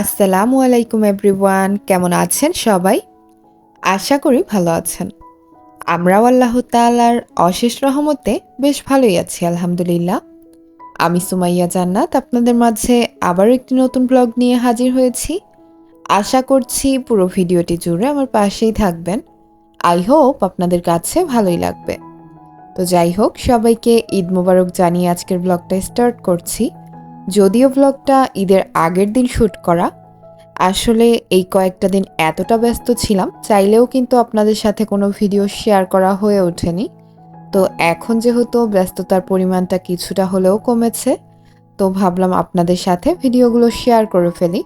আসসালামু আলাইকুম এভরিওয়ান, কেমন আছেন সবাই? আশা করি ভালো আছেন। আমরাও আল্লাহ তাআলার অশেষ রহমতে বেশ ভালোই আছি, আলহামদুলিল্লাহ। আমি সুমাইয়া জান্নাত, আপনাদের মাঝে আবার একটি নতুন ব্লগ নিয়ে হাজির হয়েছি। আশা করছি পুরো ভিডিওটি জুড়ে আমার পাশেই থাকবেন। আই হোপ আপনাদের কাছে ভালোই লাগবে। তো যাই হোক, সবাইকে ঈদ মোবারক জানিয়ে আজকের ব্লগটা স্টার্ট করছি। যদিও ব্লগটা ঈদের আগের দিন শ্যুট করা, আসলে এই কয়েকটা দিন এতটা ব্যস্ত ছিলাম, চাইলেও কিন্তু আপনাদের সাথে কোনো ভিডিও শেয়ার করা হয়ে ওঠেনি। তো এখন যেহেতু ব্যস্ততার পরিমাণটা কিছুটা হলেও কমেছে, তো ভাবলাম আপনাদের সাথে ভিডিওগুলো শেয়ার করে ফেলি।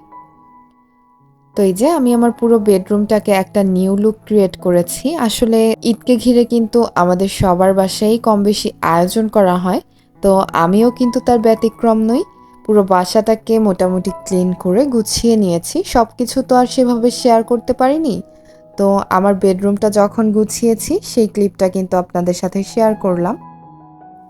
তো এই যে আমি আমার পুরো বেডরুমটাকে একটা নিউ লুক ক্রিয়েট করেছি। আসলে ঈদকে ঘিরে কিন্তু আমাদের সবার বাসায় কম বেশি আয়োজন করা হয়, তো আমিও কিন্তু তার ব্যতিক্রম নই। পুরো বাসাটাকে মোটামুটি ক্লিন করে গুছিয়ে নিয়েছি। সব কিছু তো আর সেভাবে শেয়ার করতে পারিনি। তো আমার বেডরুমটা যখন গুছিয়েছি, সেই ক্লিপটা কিন্তু আপনাদের সাথে শেয়ার করলাম।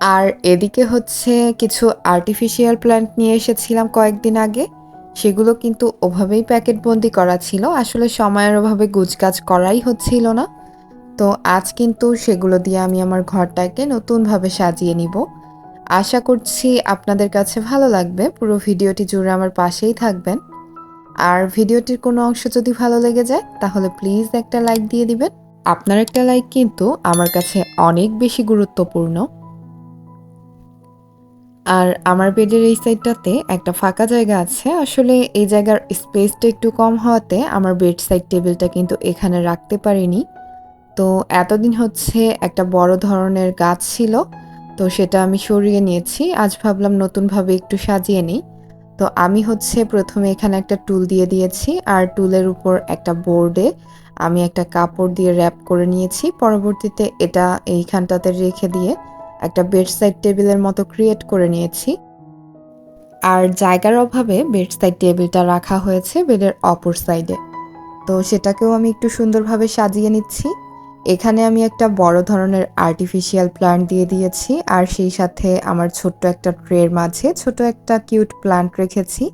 আর এদিকে হচ্ছে কিছু আর্টিফিশিয়াল প্ল্যান্ট নিয়ে এসেছিলাম কয়েকদিন আগে। সেগুলো কিন্তু ওভাবেই প্যাকেটবন্দি করা ছিল। আসলে সময়ের অভাবে গুজগাছ করাই হচ্ছিল না। তো আজ কিন্তু সেগুলো দিয়ে আমি আমার ঘরটাকে নতুনভাবে সাজিয়ে নিব। আশা করছি আপনাদের কাছে ভালো লাগবে। পুরো ভিডিওটি জুড়ে আমার পাশেই থাকবেন। আর ভিডিওটির কোনো অংশ যদি ভালো লেগে যায়, তাহলে প্লিজ একটা লাইক দিয়ে দিবেন। আপনার একটা লাইক কিন্তু আমার কাছে অনেক বেশি গুরুত্বপূর্ণ। আর আমার বেডের এই সাইডটাতে একটা ফাঁকা জায়গা আছে। আসলে এই জায়গার স্পেসটা একটু কম হওয়াতে আমার বেড সাইড টেবিলটা কিন্তু এখানে রাখতে পারিনি। তো এতদিন হচ্ছে একটা বড় ধরনের গাছ ছিল। তো সেটা আমি সরিয়ে নিয়েছি। আজ ভাবলাম নতুনভাবে একটু সাজিয়ে নিই। তো আমি হচ্ছে প্রথমে এখানে একটা টুল দিয়ে দিয়েছি। আর টুলের উপর একটা বোর্ডে আমি একটা কাপড় দিয়ে র্যাপ করে নিয়েছি। পরবর্তীতে এটা এইখানটাতে রেখে দিয়ে একটা বেড সাইড টেবিলের মতো ক্রিয়েট করে নিয়েছি। আর জায়গার অভাবে বেড সাইড টেবিলটা রাখা হয়েছে বেডের অপর সাইডে। তো সেটাকেও আমি একটু সুন্দরভাবে সাজিয়ে নিচ্ছি। এখানে আমি একটা বড় ধরনের আর্টিফিশিয়াল প্ল্যান্ট দিয়ে দিয়েছি, আর সেই সাথে আমার ছোট্ট একটা ট্রের মাঝে ছোট একটা কিউট প্ল্যান্ট রেখেছি।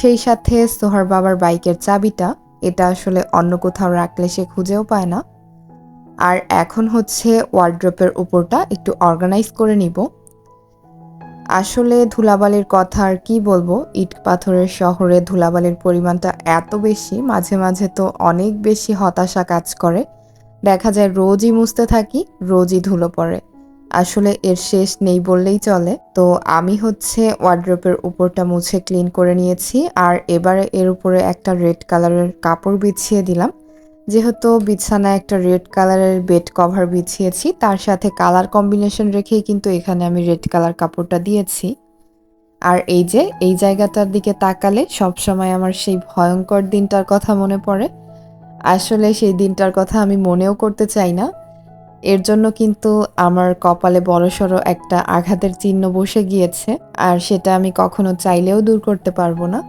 সেই সাথে সোহার বাবার বাইকের চাবিটা, এটা আসলে অন্য কোথাও রাখলে সে খুঁজেও পায় না। আর এখন হচ্ছে ওয়ার্ড্রপের উপরটা একটু অর্গানাইজ করে নিব। আসলে ধুলাবালির কথা আর কি বলব, ইট পাথরের শহরে ধুলাবালির পরিমাণটা এত বেশি, মাঝে মাঝে তো অনেক বেশি হতাশা কাজ করে। দেখা যায় রোজই মুছতে থাকি, রোজই ধুলো পড়ে। আসলে এর শেষ নেই বললেই চলে। তো আমি হচ্ছে ওয়ার্ড্রোপের উপরটা মুছে ক্লিন করে নিয়েছি আর এবারে এর উপরে একটা রেড কালারের কাপড় বিছিয়ে দিলাম। যেহেতু বিছানায় একটা রেড কালারের বেড কভার বিছিয়েছি, তার সাথে কালার কম্বিনেশন রেখেই কিন্তু এখানে আমি রেড কালার কাপড়টা দিয়েছি। আর এই যে, এই জায়গাটার দিকে তাকালে সবসময় আমার সেই ভয়ঙ্কর দিনটার কথা মনে পড়ে। আসলে সেই দিনটার কথা আমি মনেও করতে চাই না। এর জন্য কিন্তু আমার কপালে বড়সড় একটা আঘাতের চিহ্ন বসে গিয়েছে, আর সেটা আমি কখনো চাইলেও দূর করতে পারব না।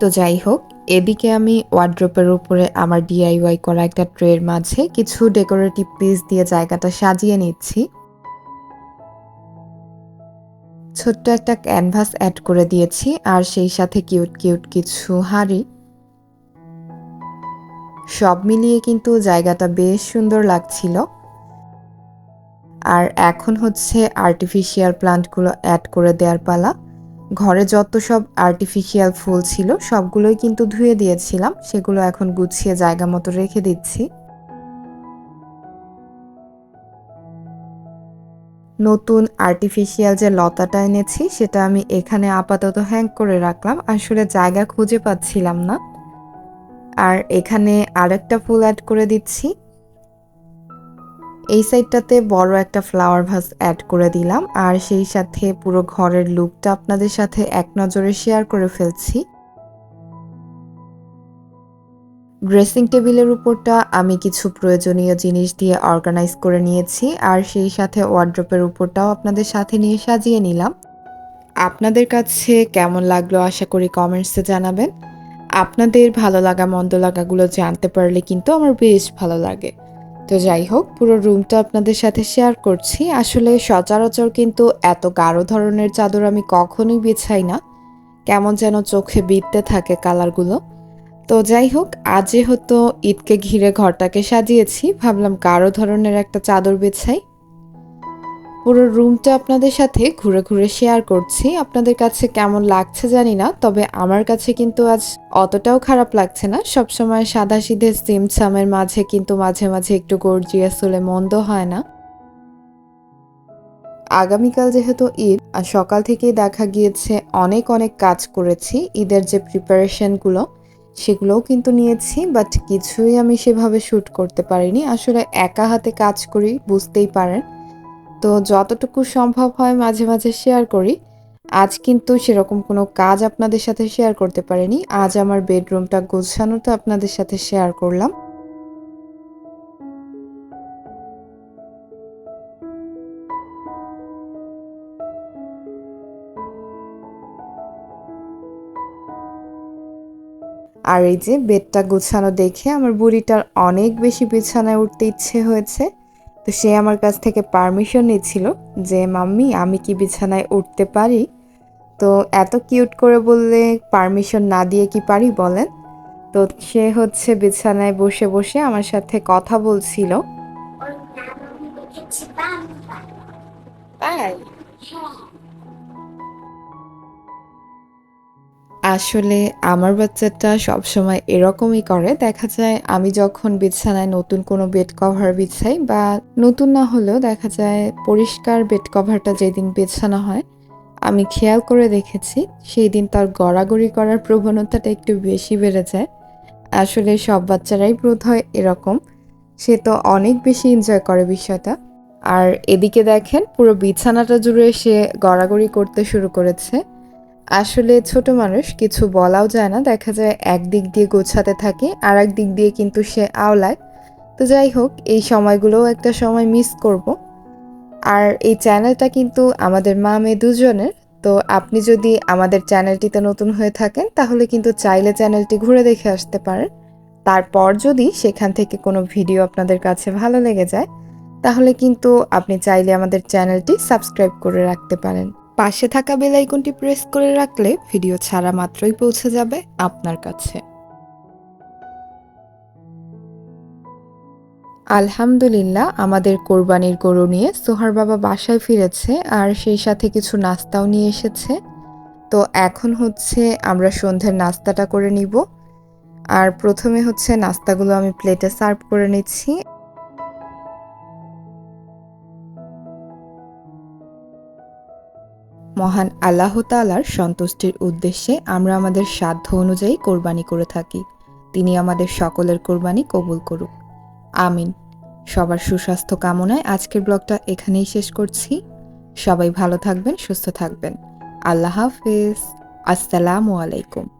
তো যাই হোক, এদিকে আমি ওয়ার্ড্রোপের উপরে আমার ডিআইওয়াই করা একটা ট্রের মাঝে কিছু ডেকোরেটিভ পিস দিয়ে জায়গাটা সাজিয়ে নিচ্ছি। ছোট্ট একটা ক্যানভাস অ্যাড করে দিয়েছি, আর সেই সাথে কিউট কিউট কিছু হাড়ি। সব মিলিয়ে কিন্তু জায়গাটা বেশ সুন্দর লাগছিল। আর এখন হচ্ছে আর্টিফিশিয়াল প্লান্টগুলো অ্যাড করে দেওয়ার পালা। ঘরে যত সব আর্টিফিশিয়াল ফুল ছিল, সবগুলোই কিন্তু ধুয়ে দিয়েছিলাম। সেগুলো এখন গুছিয়ে জায়গা মতো রেখে দিচ্ছি। নতুন আর্টিফিশিয়াল যে লতাটা এনেছি, সেটা আমি এখানে আপাতত হ্যাং করে রাখলাম। আসলে জায়গা খুঁজে পাচ্ছিলাম না। আর এখানে আরেকটা ফুল অ্যাড করে দিচ্ছি। এই সাইডটাতে বড় একটা ফ্লাওয়ার ভাস অ্যাড করে দিলাম। আর সেই সাথে পুরো ঘরের লুকটা আপনাদের সাথে এক নজরে শেয়ার করে ফেলছি। ড্রেসিং টেবিলের উপরটা আমি কিছু প্রয়োজনীয় জিনিস দিয়ে অর্গানাইজ করে নিয়েছি। আর সেই সাথে ওয়ার্ড্রপের উপরটাও আপনাদের সাথে নিয়ে সাজিয়ে নিলাম। আপনাদের কাছে কেমন লাগল আশা করি কমেন্টসে জানাবেন। আপনাদের ভালো লাগা, মন্দ লাগাগুলো জানতে পারলে কিন্তু আমার বেশ ভালো লাগে। তো যাই হোক, পুরো রুমটা আপনাদের সাথে শেয়ার করছি। আসলে সচরাচর কিন্তু এত গাঢ় ধরনের চাদর আমি কখনোই বিছাই না। কেমন যেন চোখে বিঁধতে থাকে কালারগুলো। তো যাই হোক, আজ যেহেতু ঈদকে ঘিরে ঘরটাকে সাজিয়েছি, ভাবলাম গাঢ় ধরনের একটা চাদর বেছাই। পুরো রুমটা আপনাদের সাথে ঘুরে ঘুরে শেয়ার করছি। আপনাদের কাছে কেমন লাগছে জানি না, তবে আমার কাছে কিন্তু আজ অতটাও খারাপ লাগছে না। সবসময় সাদা সিধে সিমসামের মাঝে কিন্তু মাঝে মাঝে একটু গর্জিয়াস হলে মন্দ হয় না। আগামীকাল যেহেতু ঈদ, আর সকাল থেকেই দেখা গিয়েছে অনেক অনেক কাজ করেছি। ঈদের যে প্রিপারেশনগুলো সেগুলোও কিন্তু নিয়েছি বাট কিছুই আমি সেভাবে শ্যুট করতে পারিনি। আসলে একা হাতে কাজ করি, বুঝতেই পারেন। তো যতটুকু সম্ভব হয় মাঝে মাঝে শেয়ার করি। আজ কিন্তু সেরকম কোনো কাজ আপনাদের সাথে শেয়ার করতে পারিনি। আজ আমার বেডরুমটা গোছানোটা আপনাদের সাথে শেয়ার করলাম। আর এই যে বেডটা গোছানো দেখে আমার বুড়িটার অনেক বেশি বিছানায় উঠতে ইচ্ছে হয়েছে। তো সে আমার কাছ থেকে পারমিশন নিচ্ছিল যে মাম্মি আমি কি বিছানায় উঠতে পারি? তো এত কিউট করে বললে পারমিশন না দিয়ে কি পারি বলেন? তো সে হচ্ছে বিছানায় বসে বসে আমার সাথে কথা বলছিল। তাই? আসলে আমার বাচ্চাটা সবসময় এরকমই করে। দেখা যায় আমি যখন বিছানায় নতুন কোনো বেড কভার বিছাই বা নতুন না হলেও দেখা যায় পরিষ্কার বেড কভারটা যেদিন বিছানো হয়, আমি খেয়াল করে দেখেছি সেই দিন তার গড়াগড়ি করার প্রবণতাটা একটু বেশি বেড়ে যায়। আসলে সব বাচ্চারাই বোধ হয় এরকম। সে তো অনেক বেশি এনজয় করে বিষয়টা। আর এদিকে দেখেন পুরো বিছানাটা জুড়ে সে গড়াগড়ি করতে শুরু করেছে। আসলে ছোট মানুষ, কিছু বলাও যায় না। দেখা যায় একদিক দিয়ে গোছাতে থাকে আর এক দিক দিয়ে কিন্তু সে আওলায়। তো যাই হোক, এই সময়গুলোও একটা সময় মিস করব। আর এই চ্যানেলটা কিন্তু আমাদের মা মেয়ে দুজনের। তো আপনি যদি আমাদের চ্যানেলটিতে নতুন হয়ে থাকেন, তাহলে কিন্তু চাইলে চ্যানেলটি ঘুরে দেখে আসতে পারেন। তারপর যদি সেখান থেকে কোনো ভিডিও আপনাদের কাছে ভালো লেগে যায়, তাহলে কিন্তু আপনি চাইলে আমাদের চ্যানেলটি সাবস্ক্রাইব করে রাখতে পারেন। পাশে থাকা বেল আইকনটি প্রেস করে রাখলে ভিডিও ছাড়া মাত্রই পৌঁছে যাবে আপনার কাছে। আলহামদুলিল্লাহ, আমাদের কোরবানির গরু নিয়ে সোহার বাবা বাসায় ফিরেছে আর সেই সাথে কিছু নাস্তাও নিয়ে এসেছে। তো এখন হচ্ছে আমরা সন্ধ্যের নাস্তাটা করে নিব। আর প্রথমে হচ্ছে নাস্তাগুলো আমি প্লেটে সার্ভ করে নিচ্ছি। মহান আল্লাহ তালার সন্তুষ্টির উদ্দেশ্যে আমরা আমাদের সাধ্য অনুযায়ী কোরবানি করে থাকি। তিনি আমাদের সকলের কোরবানি কবুল করুক। আমিন। সবার সুস্বাস্থ্য কামনায় আজকের ব্লগটা এখানেই শেষ করছি। সবাই ভালো থাকবেন, সুস্থ থাকবেন। আল্লাহ হাফিজ। আসসালামু আলাইকুম।